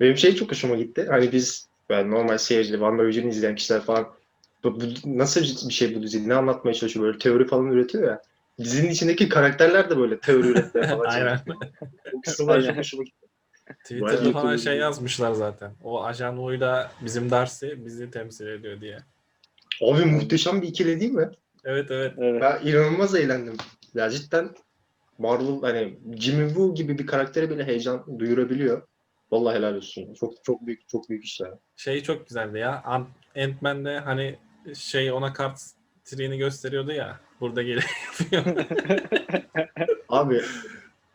Benim şey çok hoşuma gitti. Hani biz ben normal seyirci, WandaVision'ı izleyen kişiler falan bu, bu nasıl bir şey bu dizi? Ne anlatmaya çalışıyor? Böyle teori falan üretiyor ya. Dizinin içindeki karakterler de böyle teori üretmeye falan Aynen. O kısımlar çok hoşuma gitti. Twitter'da falan şey yazmışlar zaten. O ajan U'yla bizim Darcy bizi temsil ediyor diye. Abi muhteşem bir ikili değil mi? Evet evet. Evet. Ben inanılmaz eğlendim. Ya cidden Marvel hani Jimmy Woo gibi bir karaktere bile heyecan duyurabiliyor. Vallahi helal olsun. Çok çok büyük çok büyük iş ya. Şey çok güzeldi ya. Ant- Ant-Man'de hani şey ona kart triğini gösteriyordu ya. Burada geri yapıyor. Abi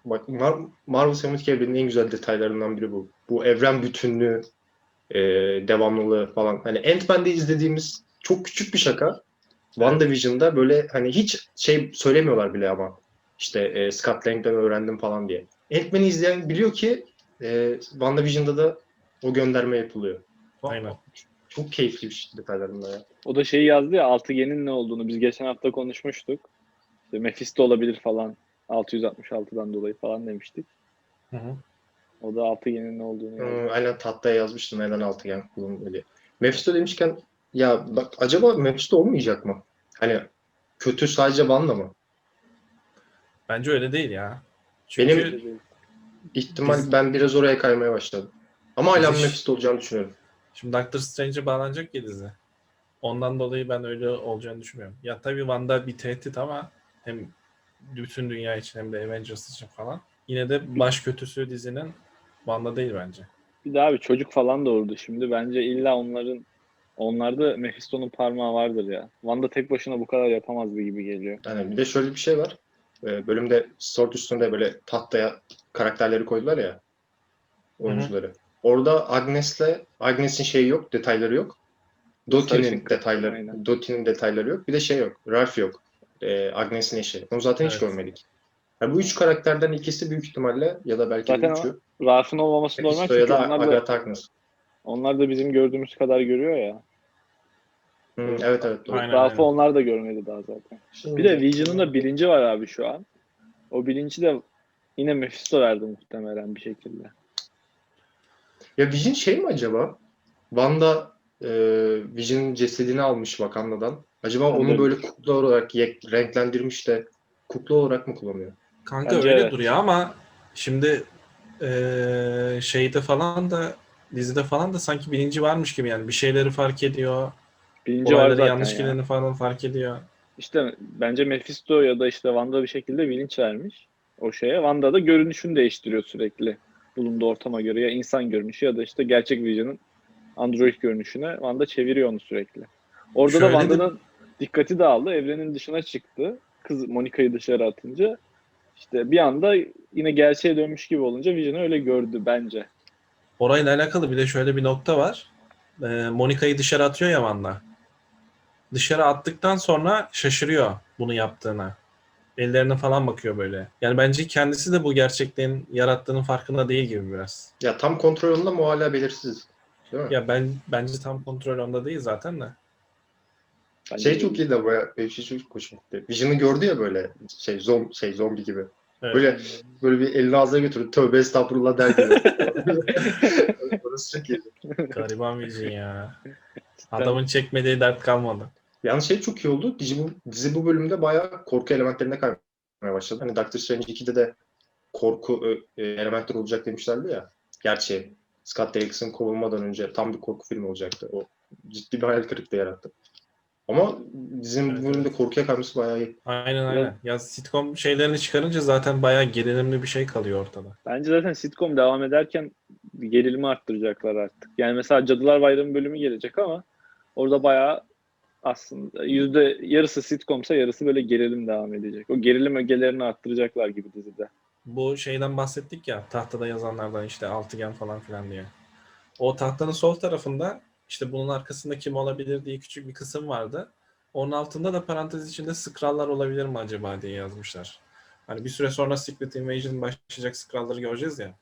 bak Mar- Marvel Sinematik Evreni'nin en güzel detaylarından biri bu. Bu evren bütünlüğü, e, devamlılığı falan. Hani Ant-Man'de izlediğimiz çok küçük bir şaka. WandaVision'da böyle hani hiç şey söylemiyorlar bile ama. İşte e, Scott Lang'den öğrendim falan diye. Ant-Man'i izleyen biliyor ki e, WandaVision'da da o gönderme yapılıyor. Aynen. Çok keyifli bir şey detaylar bunlar ya. O da şeyi yazdı ya altıgenin ne olduğunu biz geçen hafta konuşmuştuk. İşte Mephisto olabilir falan. 666'dan dolayı falan demiştik. Hı hı. O da altıgenin ne olduğunu yazdı. Hmm, aynen tahtaya yazmıştım neden altıgen kullanılıyor. Mephisto demişken ya bak acaba Mephisto olmayacak mı? Hani kötü sadece Wanda mı? Bence öyle değil ya. Çünkü Benim- İhtimal Biz- ben biraz oraya kaymaya başladım. Ama hala Mephisto olacağını düşünüyorum. şimdi Doctor Strange'e bağlanacak ya dizi. Ondan dolayı ben öyle olacağını düşünmüyorum. Ya tabii Wanda bir tehdit ama hem bütün dünya için hem de Avengers için falan. Yine de baş kötüsü dizinin Wanda değil bence. Bir de abi çocuk falan doğurdu şimdi. Bence illa onların onlarda Mephisto'nun parmağı vardır ya. Wanda tek başına bu kadar yapamazdı gibi geliyor. Yani bir de şöyle bir şey var. Ee, bölümde Sword üstünde böyle tahtaya karakterleri koydular ya. Oyuncuları. Orada Agnes'le Agnes'in şeyi yok, detayları yok. Kız, detayları, aynen. Dottie'nin detayları yok. Bir de şey yok. Ralph yok. Ee, Agnes'in eşi. Onu zaten hiç Evet. görmedik. Yani bu üç karakterden ikisi büyük ihtimalle ya da belki Zaten de üçü. Ralph'ın olmaması normal Mephisto ya çünkü da onlar da, Agatha Agnes. onlar da bizim gördüğümüz kadar görüyor ya. Hı, evet evet Ralph'ı onlar da görmedi daha zaten. Şimdi- Bir de Vision'ın da bilinci var abi şu an. O bilinci de yine Mephisto verdi muhtemelen bir şekilde. Ya Vision şey mi acaba? Wanda e, Vision'ın cesedini almış Wakanda'dan. Acaba onu Olabilir. böyle kukla olarak yek- renklendirmiş de kukla olarak mı kullanıyor? Kanka Bence öyle evet. duruyor ama şimdi eee, şeyde falan da dizide falan da sanki bilinci varmış gibi yani bir şeyleri fark ediyor. Bilinci var zaten yanlış ya. gideni falan fark ediyor. İşte bence Mephisto ya da işte Wanda bir şekilde bilinç vermiş o şeye. Wanda da görünüşünü değiştiriyor sürekli. Bulunduğu ortama göre ya insan görünüşü ya da işte gerçek Vision'ın android görünüşüne Wanda çeviriyor onu sürekli. Orada Şöyle da Wanda'nın dikkati dağıldı. Evrenin dışına çıktı. Kız Monica'yı dışarı atınca işte bir anda yine gerçeğe dönmüş gibi olunca Vision'ı öyle gördü bence. Orayla alakalı bir de şöyle bir nokta var. Eee Monica'yı dışarı atıyor ya Wanda. Dışarı attıktan sonra şaşırıyor bunu yaptığına. Ellerine falan bakıyor böyle. Yani bence kendisi de bu gerçekliğin yarattığının farkında değil gibi biraz. Ya tam kontrol onda mı hala belirsiz. Değil mi? Ya ben bence tam kontrol onda değil zaten de. Bence şey çok iyi de bu ya. Benim şey çok hoşuma gitti. Vision'ı gördü ya böyle şey, zom, şey zombi gibi. Evet. Böyle böyle bir elini ağzına götürüp tövbe estağfurullah der gibi. Orası çok iyi. Gariban Vision ya. Adamın çekmediği dert kalmadı. Yalnız şey çok iyi oldu. Dizi bu, dizi bu bölümde bayağı korku elementlerine kaymaya başladı. Hani Doctor Strange 2'de de korku e, elementleri olacak demişlerdi ya. Gerçi Scott Derrickson kovulmadan önce tam bir korku filmi olacaktı. O ciddi bir hayal kırıklığı yarattı. Ama dizinin Evet, bu bölümde evet. korkuya kayması bayağı iyi. Aynen aynen. Ya sitcom şeylerini çıkarınca zaten bayağı gerilimli bir şey kalıyor ortada. Bence zaten sitcom devam ederken gerilimi arttıracaklar artık. Yani mesela Cadılar Bayramı bölümü gelecek ama orada bayağı aslında yüzde yarısı sitcomsa yarısı böyle gerilim devam edecek. O gerilim ögelerini arttıracaklar gibi dizide. Bu şeyden bahsettik ya tahtada yazanlardan işte altıgen falan filan diye. O tahtanın sol tarafında işte bunun arkasında kim olabilir diye küçük bir kısım vardı. Onun altında da parantez içinde Skrullar olabilir mi acaba diye yazmışlar. Hani bir süre sonra Secret Invasion başlayacak Skrulları göreceğiz ya.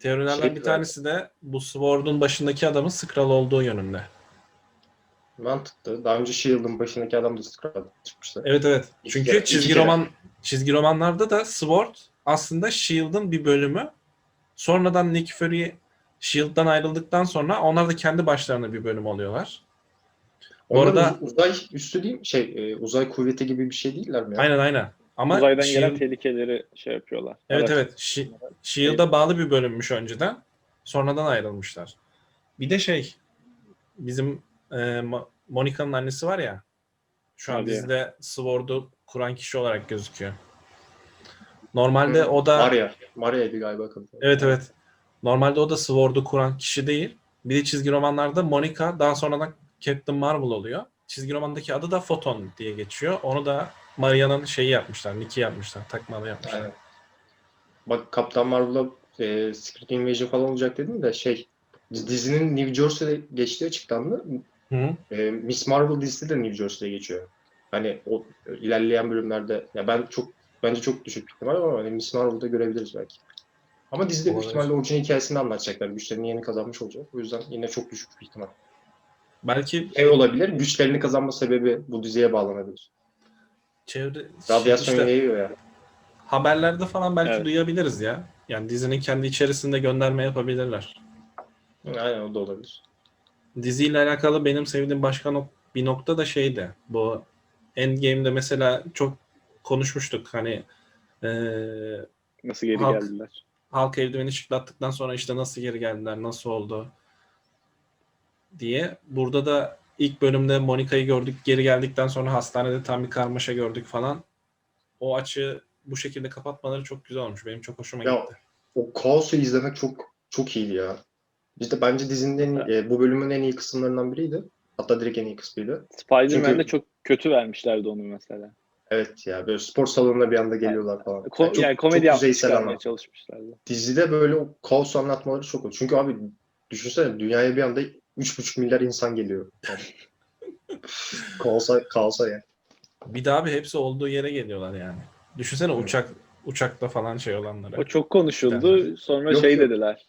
Teorilerden Şey bir tanesi de bu Sword'un başındaki adamın Skrull olduğu yönünde. Mantıklı. Daha önce Shield'ın başındaki adam da Skrull çıkmıştı. Evet evet. İki Çünkü kere- iki çizgi kere. roman çizgi romanlarda da Sword aslında Shield'ın bir bölümü. Sonradan Nick Fury Shield'dan ayrıldıktan sonra onlar da kendi başlarına bir bölüm oluyorlar. Bu Onlar arada- uz- uzay üstü değil mi? Şey, e, uzay kuvveti gibi bir şey değiller mi ya? Aynen aynen. Ama Uzaydan Shield- gelen tehlikeleri şey yapıyorlar. Evet evet. Şi- Shield'a bağlı bir bölünmüş önceden. Sonradan ayrılmışlar. Bir de şey bizim e, Mo- Monica'nın annesi var ya şu an Hadi ya. dizide Sword'u kuran kişi olarak gözüküyor. Normalde Hı, o da Maria. Maria'ydı galiba kadın. evet evet. Normalde o da Sword'u kuran kişi değil. Bir de çizgi romanlarda Monica daha sonradan Captain Marvel oluyor. Çizgi romandaki adı da Photon diye geçiyor. Onu da Maria'nın şeyi yapmışlar, Nick'i yapmışlar, takmalı yapmışlar. Aynen. Bak Kaptan Marvel'a e, Secret Invasion falan olacak dedim de şey dizinin New Jersey'de geçtiği açıklandı. Hı. E, Miss Marvel dizisi de New Jersey'de geçiyor. Hani o e, ilerleyen bölümlerde ya ben çok bence çok düşük ihtimal ama hani Miss Marvel'da görebiliriz belki. Ama dizide büyük ihtimalle orijinal hikayesini anlatacaklar. Güçlerini yeni kazanmış olacak. O yüzden yine çok düşük bir ihtimal. Belki Şey olabilir, güçlerini kazanma sebebi bu diziye bağlanabilir. çevre Radyasyon işte- yayıyor ya. haberlerde falan belki Evet. duyabiliriz ya. Yani dizinin kendi içerisinde gönderme yapabilirler. Aynen o da olabilir. Diziyle alakalı benim sevdiğim başka nok- bir nokta da şeydi. Bu Endgame'de mesela çok konuşmuştuk. Hani eee Nasıl geri Halk- geldiler? halk eldiveni çıtlattıktan sonra işte nasıl geri geldiler, nasıl oldu diye. Burada da ilk bölümde Monica'yı gördük. Geri geldikten sonra hastanede tam bir karmaşa gördük falan. O açı bu şekilde kapatmaları çok güzel olmuş. Benim çok hoşuma Ya, gitti. O kaosu izlemek çok çok iyiydi ya. İşte bence dizinin en, e, bu bölümün en iyi kısımlarından biriydi. Hatta direkt en iyi kısmıydı. Spider-Man'de Çünkü- çok kötü vermişlerdi onu mesela. Evet ya böyle spor salonuna bir anda geliyorlar falan. Ko- Yani çok, yani komedi çok yüzeysel anlat. çalışmışlardı. Dizide böyle o kaosu anlatmaları çok iyi. Çünkü abi düşünsene dünyaya bir anda 3,5 milyar insan geliyor. Yani. kaosa, kaosa ya. Bir daha bir hepsi olduğu yere geliyorlar yani. Düşünsene uçak uçakta falan şey olanları. O çok konuşuldu. Sonra Yok, şey yok. dediler.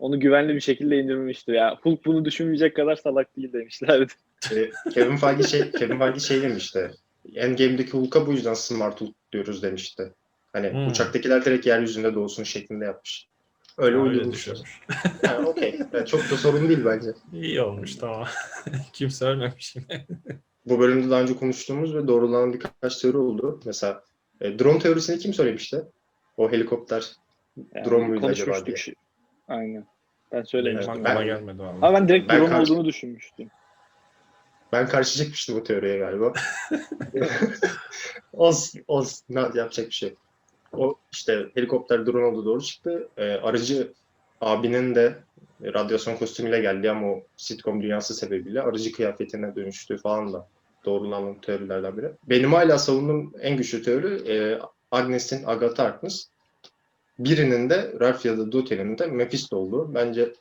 Onu güvenli bir şekilde indirmemiştir. Ya Hulk bunu düşünmeyecek kadar salak değil demişlerdi. Kevin Feige şey Kevin Feige şey demişti. Endgame'deki Hulk'a bu yüzden Smart Hulk diyoruz demişti. Hani Hmm. uçaktakiler direkt yeryüzünde doğsun şeklinde yapmış. Öyle Öyle uydurmuşlar. düşünmüş. Yani okey. Yani çok da sorun değil bence. İyi olmuş tamam. Kimse ölmemiş yine. Bu bölümde daha önce konuştuğumuz ve doğrulanan birkaç teori oldu. Mesela e, drone teorisini kim söylemişti? O helikopter Yani Drone muydu acaba diye. Aynen. Ben söylemiştim. aklıma Ben- gelmedi vallahi. Ama ben direkt Ben drone karşı- olduğunu düşünmüştüm. Ben karşı çıkmıştım bu teoriye galiba. olsun, olsun. Ne yapacak bir şey. O işte helikopter drone oldu doğru çıktı. Ee, aracı abinin de radyasyon kostümüyle geldi ama o sitcom dünyası sebebiyle aracı kıyafetine dönüştü falan da doğrulanan teorilerden biri. Benim hala savunduğum en güçlü teori e, Agnes'in Agatha Harkness. Birinin de Ralph ya da Dute'nin de Mephisto olduğu. Bence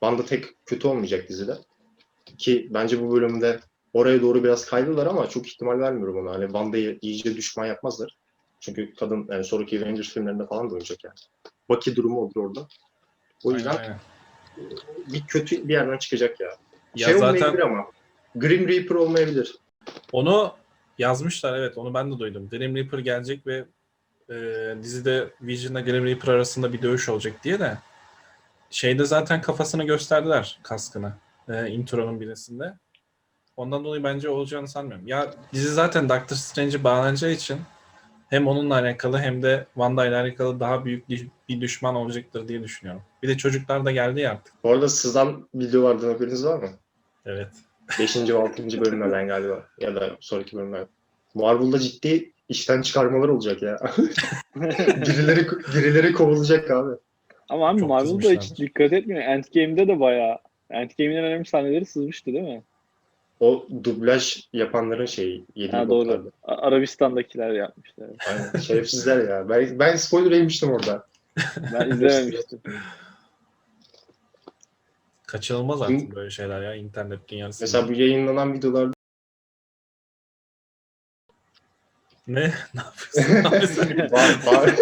Wanda tek kötü olmayacak dizide. Ki bence bu bölümde oraya doğru biraz kaydılar ama çok ihtimal vermiyorum ona. Hani Wanda'yı iyice düşman yapmazlar. Çünkü kadın yani sonraki Avengers filmlerinde falan da oynayacak yani. Bucky durumu olur orada. O yüzden Aynen, aynen. bir kötü bir yerden çıkacak ya. Ya şey zaten- olmayabilir ama. Grim Reaper olmayabilir. Onu yazmışlar evet onu ben de duydum. Grim Reaper gelecek ve e, dizide Vision'la Grim Reaper arasında bir dövüş olacak diye de şeyde zaten kafasını gösterdiler kaskını e, intro'nun birisinde. Ondan dolayı bence olacağını sanmıyorum. Ya dizi zaten Doctor Strange'e bağlanacağı için hem onunla alakalı hem de Wanda ile alakalı daha büyük bir düşman olacaktır diye düşünüyorum. Bir de çocuklar da geldi ya artık. Bu arada sızan video vardı haberiniz var mı? Evet. 5. ve 6. bölümlerden galiba. Ya da sonraki bölümler. Marvel'da ciddi işten çıkarmalar olacak ya. birileri, birileri kovulacak abi. Ama abi Çok Marvel'da hiç dikkat etmiyor. Endgame'de de bayağı Endgame'in en önemli sahneleri sızmıştı değil mi? O dublaj yapanların şeyi yediği Ha doğru. boklardı. A- Arabistan'dakiler yapmışlar. Aynen. Şerefsizler ya. Ben, ben spoiler yemiştim orada. Ben izlememiştim. Kaçınılmaz artık böyle şeyler ya internet dünyasında. Mesela bu yayınlanan videolarda Ne? ne yapıyorsun? Ne yapıyorsun? var, var.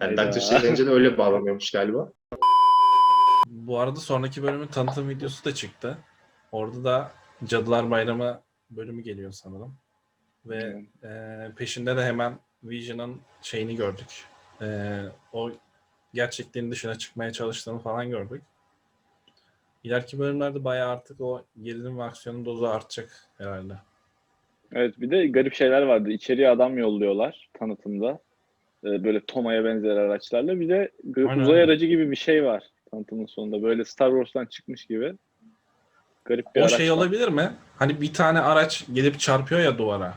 Yani Hayda. Doctor Strange'e de öyle bağlanıyormuş galiba. Bu arada sonraki bölümün tanıtım videosu da çıktı. Orada da Cadılar Bayramı bölümü geliyor sanırım. Ve e, peşinde de hemen Vision'ın şeyini gördük. E, o gerçekliğin dışına çıkmaya çalıştığını falan gördük. İleriki bölümlerde bayağı artık o gerilim ve aksiyonun dozu artacak herhalde. Evet bir de garip şeyler vardı. İçeriye adam yolluyorlar tanıtımda. Ee, Böyle Toma'ya benzer araçlarla. Bir de Aynen, uzay aracı gibi bir şey var tanıtımın sonunda. Böyle Star Wars'tan çıkmış gibi. Garip bir O araç şey var. olabilir mi? Hani bir tane araç gelip çarpıyor ya duvara.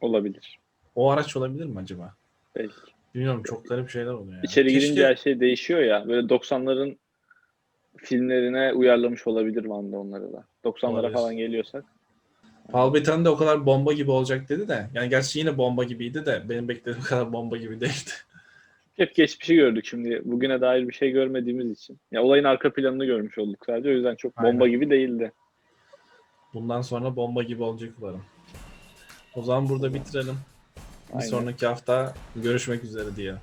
Olabilir. O araç olabilir mi acaba? Belki. Bilmiyorum çok garip şeyler oluyor ya. İçeri Keşke- girince her şey değişiyor ya. Böyle 90'ların filmlerine uyarlamış olabilir Van'da onları da. 90'lara Olabilir. falan geliyorsak. Palpatine de o kadar bomba gibi olacak dedi de. Yani gerçi yine bomba gibiydi de benim beklediğim kadar bomba gibi değildi. Hep geçmişi gördük şimdi. Bugüne dair bir şey görmediğimiz için. Ya olayın arka planını görmüş olduk sadece. O yüzden çok bomba Aynen. gibi değildi. Bundan sonra bomba gibi olacak umarım. O zaman burada bitirelim. Bir Aynen. sonraki hafta görüşmek üzere diye.